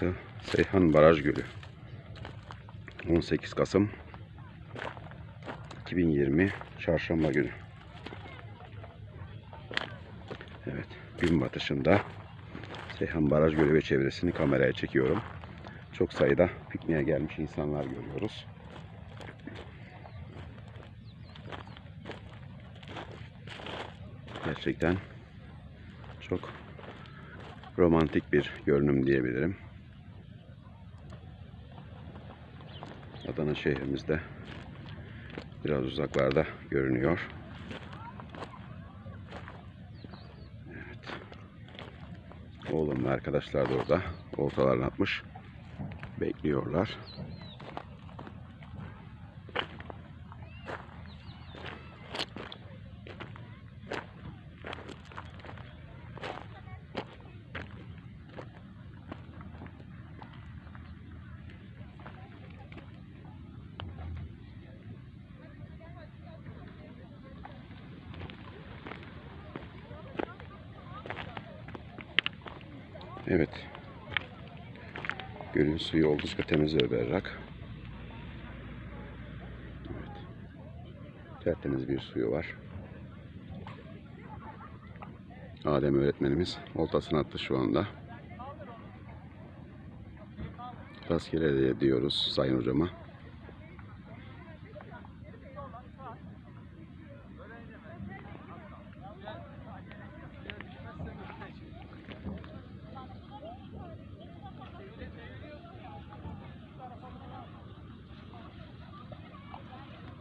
Burası Seyhan Baraj Gölü. 18 Kasım 2020 Çarşamba günü. Evet, gün batışında Seyhan Baraj Gölü ve çevresini kameraya çekiyorum. Çok sayıda pikniğe gelmiş insanlar görüyoruz. Gerçekten çok romantik bir görünüm diyebilirim. Adana şehrimizde biraz uzaklarda görünüyor. Evet. Oğlum ve arkadaşlar da orada oltalarını atmış. Bekliyorlar. Evet. Gölün suyu oldukça temiz ve berrak. Evet. Tertemiz bir suyu var. Adem öğretmenimiz oltasını attı şu anda. Rastgele diyoruz Sayın Hocama.